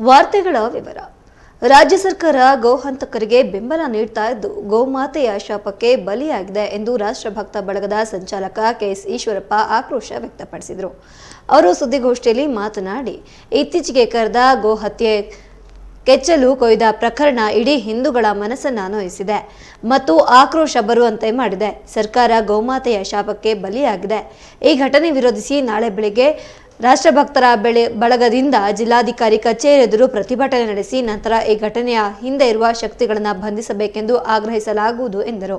ವಾರ್ತೆಗಳ ವಿವರ. ರಾಜ್ಯ ಸರ್ಕಾರ ಗೋಹಂತಕರಿಗೆ ಬೆಂಬಲ ನೀಡ್ತಾ ಇದ್ದು, ಗೋಮಾತೆಯ ಶಾಪಕ್ಕೆ ಬಲಿಯಾಗಿದೆ ಎಂದು ರಾಷ್ಟ್ರಭಕ್ತ ಬಳಗದ ಸಂಚಾಲಕ ಕೆಎಸ್ ಈಶ್ವರಪ್ಪ ಆಕ್ರೋಶ ವ್ಯಕ್ತಪಡಿಸಿದರು. ಅವರು ಸುದ್ದಿಗೋಷ್ಠಿಯಲ್ಲಿ ಮಾತನಾಡಿ, ಇತ್ತೀಚೆಗೆ ಕರೆದ ಗೋಹತ್ಯೆ ಕೆಚ್ಚಲು ಕೊಯ್ದ ಪ್ರಕರಣ ಇಡೀ ಹಿಂದೂಗಳ ಮನಸ್ಸನ್ನ ನೋಯಿಸಿದೆ. ಮತ್ತು ಆಕ್ರೋಶ ಬರುವಂತೆ ಮಾಡಿದೆ. ಸರ್ಕಾರ ಗೋಮಾತೆಯ ಶಾಪಕ್ಕೆ ಬಲಿಯಾಗಿದೆ. ಈ ಘಟನೆ ವಿರೋಧಿಸಿ ನಾಳೆ ಬೆಳಿಗ್ಗೆ ರಾಷ್ಟ್ರಭಕ್ತರ ಬೆಳೆ ಬಳಗದಿಂದ ಜಿಲ್ಲಾಧಿಕಾರಿ ಕಚೇರಿ ಎದುರು ಪ್ರತಿಭಟನೆ ನಡೆಸಿ ನಂತರ ಈ ಘಟನೆಯ ಹಿಂದೆ ಇರುವ ಶಕ್ತಿಗಳನ್ನು ಬಂಧಿಸಬೇಕೆಂದು ಆಗ್ರಹಿಸಲಾಗುವುದು ಎಂದರು.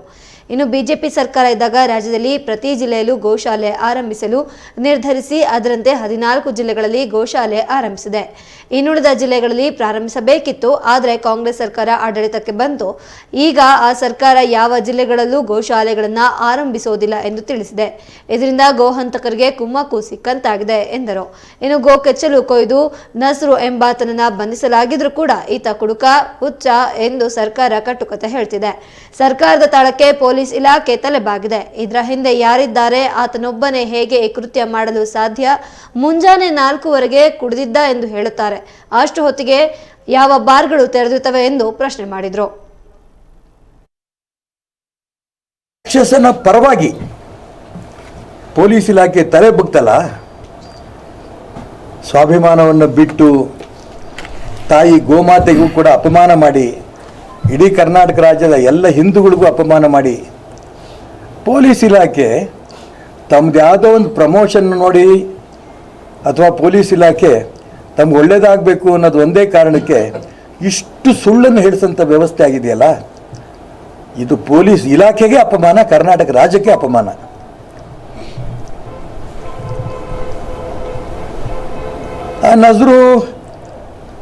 ಇನ್ನು ಬಿಜೆಪಿ ಸರ್ಕಾರ ಇದ್ದಾಗ ರಾಜ್ಯದಲ್ಲಿ ಪ್ರತಿ ಜಿಲ್ಲೆಯಲ್ಲೂ ಗೋಶಾಲೆ ಆರಂಭಿಸಲು ನಿರ್ಧರಿಸಿ, ಅದರಂತೆ ಹದಿನಾಲ್ಕು ಜಿಲ್ಲೆಗಳಲ್ಲಿ ಗೋಶಾಲೆ ಆರಂಭಿಸಿದೆ. ಇನ್ನುಳಿದ ಜಿಲ್ಲೆಗಳಲ್ಲಿ ಪ್ರಾರಂಭಿಸಬೇಕಿತ್ತು, ಆದರೆ ಕಾಂಗ್ರೆಸ್ ಸರ್ಕಾರ ಆಡಳಿತಕ್ಕೆ ಬಂತು. ಈಗ ಆ ಸರ್ಕಾರ ಯಾವ ಜಿಲ್ಲೆಗಳಲ್ಲೂ ಗೋಶಾಲೆಗಳನ್ನು ಆರಂಭಿಸುವುದಿಲ್ಲ ಎಂದು ತಿಳಿಸಿದೆ. ಇದರಿಂದ ಗೋಹಂತಕರಿಗೆ ಕುಮ್ಮಕ್ಕು ಸಿಕ್ಕಂತಾಗಿದೆ ಎಂದರು. ಇನ್ನು ಗೋ ಕೆಚ್ಚಲು ಕೊಯ್ದು ನಸ್ರು ಎಂಬಾತನನ್ನ ಬಂಧಿಸಲಾಗಿದ್ರು ಕೂಡ ಈತ ಕುಡುಕ, ಹುಚ್ಚ ಎಂದು ಸರ್ಕಾರ ಕಟ್ಟುಕತೆ ಹೇಳ್ತಿದೆ. ಸರ್ಕಾರದ ತಾಳಕ್ಕೆ ಪೊಲೀಸ್ ಇಲಾಖೆ ತಲೆಬಾಗಿದೆ. ಇದರ ಹಿಂದೆ ಯಾರಿದ್ದಾರೆ, ಆತನೊಬ್ಬನೇ ಹೇಗೆ ಈ ಕೃತ್ಯ ಮಾಡಲು ಸಾಧ್ಯ, ಮುಂಜಾನೆ ನಾಲ್ಕುವರೆಗೆ ಕುಡಿದಿದ್ದ ಎಂದು ಹೇಳುತ್ತಾರೆ. ಅಷ್ಟು ಹೊತ್ತಿಗೆ ಯಾವ ಬಾರ್ಗಳು ತೆರೆದಿರ್ತವೆ ಎಂದು ಪ್ರಶ್ನೆ ಮಾಡಿದ್ರು. ರಾಕ್ಷಸನ ಪರವಾಗಿ ಪೊಲೀಸ್ ಇಲಾಖೆ ತಲೆ ಬಗ್ತಲ್ಲ ಸ್ವಾಭಿಮಾನವನ್ನು ಬಿಟ್ಟು ತಾಯಿ ಗೋಮಾತೆಗೂ ಕೂಡ ಅಪಮಾನ ಮಾಡಿ, ಇಡೀ ಕರ್ನಾಟಕ ರಾಜ್ಯದ ಎಲ್ಲ ಹಿಂದೂಗಳಿಗೂ ಅಪಮಾನ ಮಾಡಿ, ಪೊಲೀಸ್ ಇಲಾಖೆ ತಮ್ಮದು ಯಾವುದೋ ಒಂದು ಪ್ರಮೋಷನ್ ನೋಡಿ ಅಥವಾ ಪೊಲೀಸ್ ಇಲಾಖೆ ತಮ್ಗೆ ಒಳ್ಳೇದಾಗಬೇಕು ಅನ್ನೋದು ಒಂದೇ ಕಾರಣಕ್ಕೆ ಇಷ್ಟು ಸುಳ್ಳನ್ನು ಹೇಳಿಸಂಥ ವ್ಯವಸ್ಥೆ ಆಗಿದೆಯಲ್ಲ? ಇದು ಪೊಲೀಸ್ ಇಲಾಖೆಗೆ ಅಪಮಾನ, ಕರ್ನಾಟಕ ರಾಜ್ಯಕ್ಕೆ ಅಪಮಾನ. ನಜರು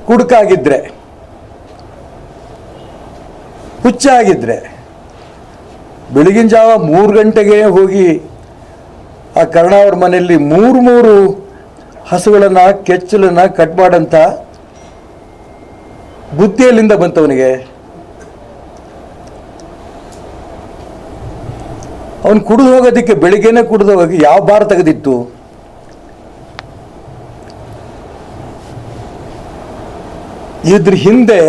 ಕುಡುಕಾಗಿದ್ದರೆ ಹುಚ್ಚಾಗಿದ್ದರೆ ಬೆಳಗಿನ ಜಾವ ಮೂರು ಗಂಟೆಗೆ ಹೋಗಿ ಆ ಕರ್ಣ ಅವ್ರ ಮನೆಯಲ್ಲಿ ಮೂರು ಮೂರು ಹಸುಗಳನ್ನು, ಕೆಚ್ಚಲನ್ನು ಕಟ್ ಮಾಡಂತ ಬುದ್ಧಿಯಲ್ಲಿಂದ ಬಂತವನಿಗೆ. ಅವನು ಕುಡಿದು ಹೋಗೋದಕ್ಕೆ, ಬೆಳಿಗ್ಗೆನೇ ಕುಡಿದು ಹೋಗಿ ಯಾವ ಬಾರ್ ತೆಗೆದಿತ್ತು? ಇದ್ರ ಹಿಂದೆ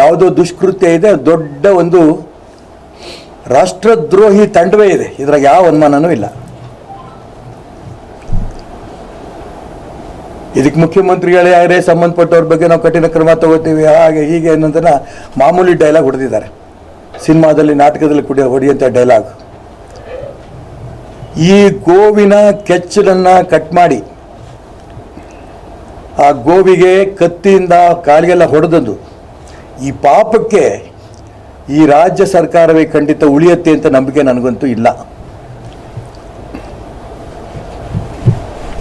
ಯಾವುದೋ ದುಷ್ಕೃತ್ಯ ಇದೆ, ದೊಡ್ಡ ಒಂದು ರಾಷ್ಟ್ರದ್ರೋಹಿ ತಂಡವೇ ಇದೆ. ಇದ್ರಾಗ ಯಾವ ಅನುಮಾನನೂ ಇಲ್ಲ. ಇದಕ್ಕೆ ಮುಖ್ಯಮಂತ್ರಿಗಳೇ ಯಾರೇ ಸಂಬಂಧಪಟ್ಟವ್ರ ಬಗ್ಗೆ ನಾವು ಕಠಿಣ ಕ್ರಮ ತಗೋತೀವಿ, ಹಾಗೆ ಹೀಗೆ ಅನ್ನೋದನ್ನ ಮಾಮೂಲಿ ಡೈಲಾಗ್ ಹೊಡೆದಿದ್ದಾರೆ. ಸಿನಿಮಾದಲ್ಲಿ, ನಾಟಕದಲ್ಲಿ ಕುಡಿಯೋ ಹೊಡೆಯುವಂಥ ಡೈಲಾಗ್ ಈ ಗೋವಿನ ಕೆಚ್ಚಲನ್ನು ಕಟ್ ಮಾಡಿ ಆ ಗೋವಿಗೆ ಕತ್ತಿಯಿಂದ ಕಾಲಿಗೆಲ್ಲ ಹೊಡೆದದ್ದು ಈ ಪಾಪಕ್ಕೆ ಈ ರಾಜ್ಯ ಸರ್ಕಾರವೇ ಖಂಡಿತ ಉಳಿಯುತ್ತೆ ಅಂತ ನಂಬಿಕೆ ನನಗಂತೂ ಇಲ್ಲ.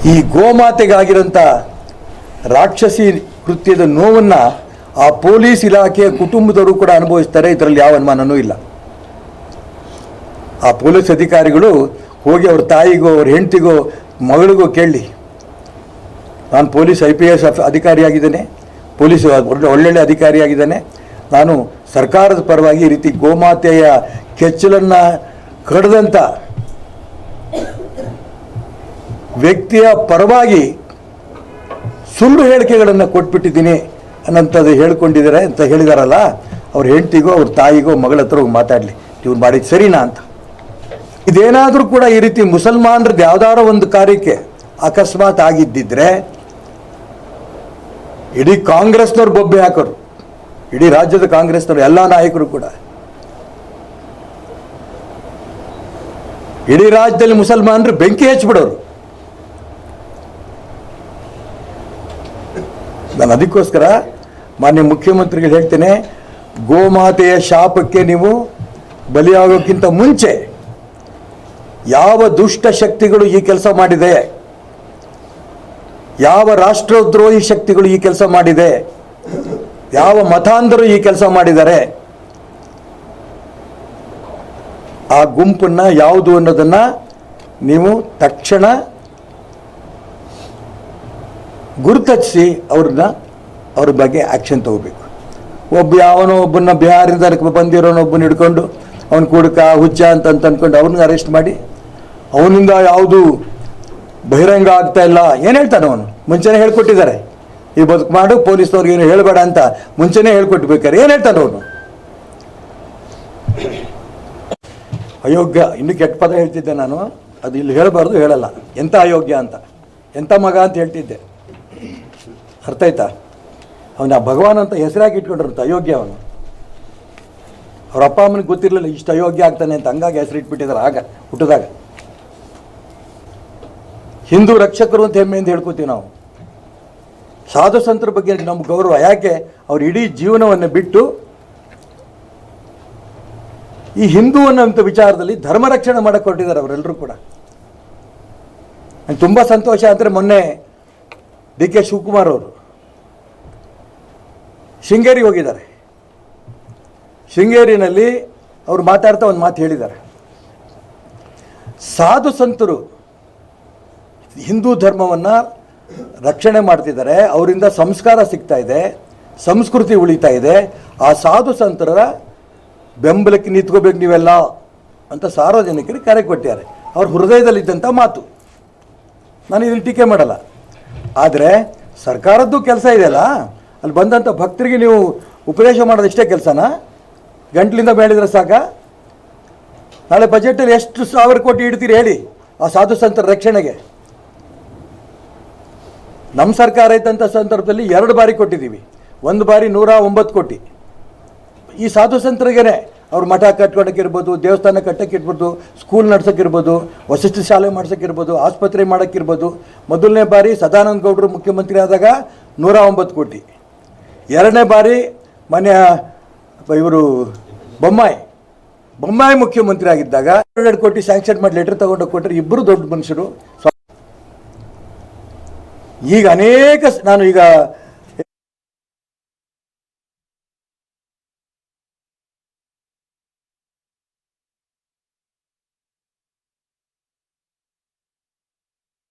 ಈ ಗೋಮಾತೆಗಾಗಿರೋಂಥ ರಾಕ್ಷಸಿ ಕೃತ್ಯದ ನೋವನ್ನು ಆ ಪೊಲೀಸ್ ಇಲಾಖೆಯ ಕುಟುಂಬದವರು ಕೂಡ ಅನುಭವಿಸ್ತಾರೆ. ಇದರಲ್ಲಿ ಯಾವ ಅನುಮಾನನೂ ಇಲ್ಲ. ಆ ಪೊಲೀಸ್ ಅಧಿಕಾರಿಗಳು ಹೋಗಿ ಅವ್ರ ತಾಯಿಗೋ, ಅವ್ರ ಹೆಂಡತಿಗೋ, ಮಗಳಿಗೋ ಕೇಳಿ ನಾನು ಪೊಲೀಸ್ ಐ ಪಿ ಎಸ್ ಅಧಿಕಾರಿಯಾಗಿದ್ದೇನೆ. ಪೊಲೀಸ್ ಒಳ್ಳೆ, ಒಳ್ಳೊಳ್ಳೆ ಅಧಿಕಾರಿಯಾಗಿದ್ದೇನೆ. ನಾನು ಸರ್ಕಾರದ ಪರವಾಗಿ ಈ ರೀತಿ ಗೋಮಾತೆಯ ಕೆಚ್ಚಲನ್ನು ಕಡ್ದಂಥ ವ್ಯಕ್ತಿಯ ಪರವಾಗಿ ಸುಳ್ಳು ಹೇಳಿಕೆಗಳನ್ನು ಕೊಟ್ಬಿಟ್ಟಿದ್ದೀನಿ ಅನ್ನೋಂಥದ್ದು ಹೇಳ್ಕೊಂಡಿದ್ದಾರೆ ಅಂತ ಹೇಳಿದಾರಲ್ಲ, ಅವ್ರ ಹೆಂಡತಿಗೋ, ಅವ್ರ ತಾಯಿಗೋ, ಮಗಳ ಹತ್ರ ಹೋಗಿ ಮಾತಾಡಲಿ. ಇವ್ರು ಮಾಡಿದ್ದು ಸರಿನಾ ಅಂತ. ಇದೇನಾದರೂ ಕೂಡ ಈ ರೀತಿ ಮುಸಲ್ಮಾನರದ್ದು ಯಾವ್ದಾರೋ ಒಂದು ಕಾರ್ಯಕ್ಕೆ ಅಕಸ್ಮಾತ್ ಆಗಿದ್ದಿದ್ರೆ ಇಡೀ ಕಾಂಗ್ರೆಸ್ನವ್ರು ಬೊಬ್ಬೆ ಹಾಕೋರು. ಇಡೀ ರಾಜ್ಯದ ಕಾಂಗ್ರೆಸ್ನವ್ರು ಎಲ್ಲ ನಾಯಕರು ಕೂಡ. ಇಡೀ ರಾಜ್ಯದಲ್ಲಿ ಮುಸಲ್ಮಾನರು ಬೆಂಕಿ ಹಚ್ಬಿಡೋರು. ನಾನು ಅದಕ್ಕೋಸ್ಕರ ಮಾನ್ಯ ಮುಖ್ಯಮಂತ್ರಿಗೆ ಹೇಳ್ತೇನೆ, ಗೋಮಾತೆಯ ಶಾಪಕ್ಕೆ ನೀವು ಬಲಿಯಾಗೋಕ್ಕಿಂತ ಮುಂಚೆ ಯಾವ ದುಷ್ಟ ಶಕ್ತಿಗಳು ಈ ಕೆಲಸ ಮಾಡಿದೆ ಯಾವ ರಾಷ್ಟ್ರದ್ರೋಹಿ ಶಕ್ತಿಗಳು ಈ ಕೆಲಸ ಮಾಡಿದೆ? ಯಾವ ಮತಾಂಧರು ಈ ಕೆಲಸ ಮಾಡಿದ್ದಾರೆ ಆ ಗುಂಪನ್ನ ಯಾವುದು ಅನ್ನೋದನ್ನ ನೀವು ತಕ್ಷಣ ಗುರುತಿಸಿ ಅವ್ರನ್ನ ಅವ್ರ ಬಗ್ಗೆ ಆ್ಯಕ್ಷನ್ ತಗೋಬೇಕು. ಒಬ್ಬ ಯಾವನೋ ಒಬ್ಬನ ಬಿಹಾರದಿಂದ ಬಂದಿರೋನ ಒಬ್ಬನ ಹಿಡ್ಕೊಂಡು ಅವನು ಕುಡುಕ ಹುಚ್ಚ ಅಂತ ಅಂತ ಅಂದ್ಕೊಂಡು ಅವ್ರನ್ನ ಅರೆಸ್ಟ್ ಮಾಡಿ, ಅವನಿಂದ ಯಾವುದು ಬಹಿರಂಗ ಆಗ್ತಾ ಇಲ್ಲ. ಏನು ಹೇಳ್ತಾನೆ ಅವನು? ಮುಂಚೆನೇ ಹೇಳ್ಕೊಟ್ಟಿದ್ದಾರೆ. ಈ ಬದುಕು ಮಾಡು ಪೊಲೀಸ್ನವ್ರಿಗೆ ಏನು ಹೇಳಬೇಡ ಅಂತ ಮುಂಚೆನೇ ಹೇಳ್ಕೊಟ್ಬೇಕಾರೆ ಏನು ಹೇಳ್ತಾನೆ ಅವನು? ಅಯೋಗ್ಯ, ಇನ್ನು ಕೆಟ್ಟ ಪದ ಹೇಳ್ತಿದ್ದೆ ನಾನು. ಅದು ಇಲ್ಲಿ ಹೇಳಬಾರ್ದು, ಹೇಳಲ್ಲ. ಎಂಥ ಅಯೋಗ್ಯ ಅಂತ? ಎಂಥ ಮಗ ಅಂತ ಹೇಳ್ತಿದ್ದೆ. ಅರ್ಥ ಆಯ್ತಾ? ಅವನ ಭಗವಾನ್ ಅಂತ ಹೆಸರಾಗಿ ಇಟ್ಕೊಂಡಿರುತ್ತ ಅಯೋಗ್ಯ ಅವನು. ಅವ್ರ ಅಪ್ಪ ಅಮ್ಮನಿಗೆ ಗೊತ್ತಿರಲಿಲ್ಲ, ಇಷ್ಟು ಅಯೋಗ್ಯ ಆಗ್ತಾನೆ ಅಂತ. ಹಂಗಾಗಿ ಹೆಸರಿಟ್ಬಿಟ್ಟಿದ್ದಾರೆ ಆಗ, ಹುಟ್ಟಿದಾಗ. ಹಿಂದೂ ರಕ್ಷಕರು ಅಂತ ಹೆಮ್ಮೆಯಿಂದ ಹೇಳ್ಕೊತೀವಿ ನಾವು. ಸಾಧು ಸಂತರ ಬಗ್ಗೆ ನಮ್ಮ ಗೌರವ. ಯಾಕೆ? ಅವ್ರ ಇಡೀ ಜೀವನವನ್ನು ಬಿಟ್ಟು ಈ ಹಿಂದೂ ಅನ್ನೋಂಥ ವಿಚಾರದಲ್ಲಿ ಧರ್ಮ ರಕ್ಷಣೆ ಮಾಡಕ್ಕೆ ಅವರೆಲ್ಲರೂ ಕೂಡ. ನಂಗೆ ತುಂಬ ಸಂತೋಷ ಅಂದರೆ ಮೊನ್ನೆ ಡಿ ಕೆ ಶಿವಕುಮಾರ್ ಅವರು ಶೃಂಗೇರಿಗೆ ಹೋಗಿದ್ದಾರೆ. ಶೃಂಗೇರಿನಲ್ಲಿ ಅವರು ಮಾತಾಡ್ತಾ ಒಂದು ಮಾತು ಹೇಳಿದ್ದಾರೆ. ಸಾಧು ಸಂತರು ಹಿಂದೂ ಧರ್ಮವನ್ನು ರಕ್ಷಣೆ ಮಾಡ್ತಿದ್ದಾರೆ, ಅವರಿಂದ ಸಂಸ್ಕಾರ ಸಿಗ್ತಾ ಇದೆ, ಸಂಸ್ಕೃತಿ ಉಳಿತಾ ಇದೆ, ಆ ಸಾಧು ಸಂತರ ಬೆಂಬಲಕ್ಕೆ ನಿಂತ್ಕೋಬೇಕು ನೀವೆಲ್ಲ ಅಂತ ಸಾರ್ವಜನಿಕರಿಗೆ ಕರೆ ಕೊಟ್ಟಿದ್ದಾರೆ. ಅವ್ರ ಹೃದಯದಲ್ಲಿದ್ದಂಥ ಮಾತು. ನಾನು ಇದನ್ನು ಟೀಕೆ ಮಾಡಲ್ಲ. ಆದರೆ ಸರ್ಕಾರದ್ದು ಕೆಲಸ ಇದೆಯಲ್ಲ, ಅಲ್ಲಿ ಬಂದಂಥ ಭಕ್ತರಿಗೆ ನೀವು ಉಪದೇಶ ಮಾಡೋದು ಇಷ್ಟೇ ಕೆಲಸನಾ? ಗಂಟ್ಲಿಂದ ಬೇಡಿದ್ರೆ ಸಾಕ? ನಾಳೆ ಬಜೆಟಲ್ಲಿ ಎಷ್ಟು ಸಾವಿರ ಕೋಟಿ ಇಡ್ತೀರಿ ಹೇಳಿ, ಆ ಸಾಧು ಸಂತರ ರಕ್ಷಣೆಗೆ. ನಮ್ಮ ಸರ್ಕಾರ ಇದ್ದಂಥ ಸಂದರ್ಭದಲ್ಲಿ ಎರಡು ಬಾರಿ ಕೊಟ್ಟಿದ್ದೀವಿ. ಒಂದು ಬಾರಿ ನೂರ ಒಂಬತ್ತು ಕೋಟಿ. ಈ ಸಾಧು ಸಂತರಿಗೇನೆ ಅವ್ರು ಮಠ ಕಟ್ಕೊಳಕ್ಕಿರ್ಬೋದು ದೇವಸ್ಥಾನ ಕಟ್ಟಕ್ಕಿರ್ಬೋದು ಸ್ಕೂಲ್ ನಡ್ಸೋಕ್ಕಿರ್ಬೋದು ವಸತಿ ಶಾಲೆ ಮಾಡ್ಸೋಕ್ಕಿರ್ಬೋದು ಆಸ್ಪತ್ರೆ ಮಾಡೋಕ್ಕಿರ್ಬೋದು ಮೊದಲನೇ ಬಾರಿ ಸದಾನಂದ ಗೌಡರು ಮುಖ್ಯಮಂತ್ರಿ ಆದಾಗ ನೂರ ಒಂಬತ್ತು ಕೋಟಿ. ಎರಡನೇ ಬಾರಿ ಮನೆಯ ಇವರು ಬೊಮ್ಮಾಯಿ. ಬೊಮ್ಮಾಯಿ ಮುಖ್ಯಮಂತ್ರಿ ಆಗಿದ್ದಾಗ ಎರಡು ಕೋಟಿ ಸ್ಯಾಂಕ್ಷನ್ ಮಾಡಿ ಲೆಟರ್ ತಗೊಂಡು ಕೊಟ್ಟರೆ ಇಬ್ಬರು ದೊಡ್ಡ ಮನುಷ್ಯರು. ಈಗ ಅನೇಕ ನಾನು ಈಗ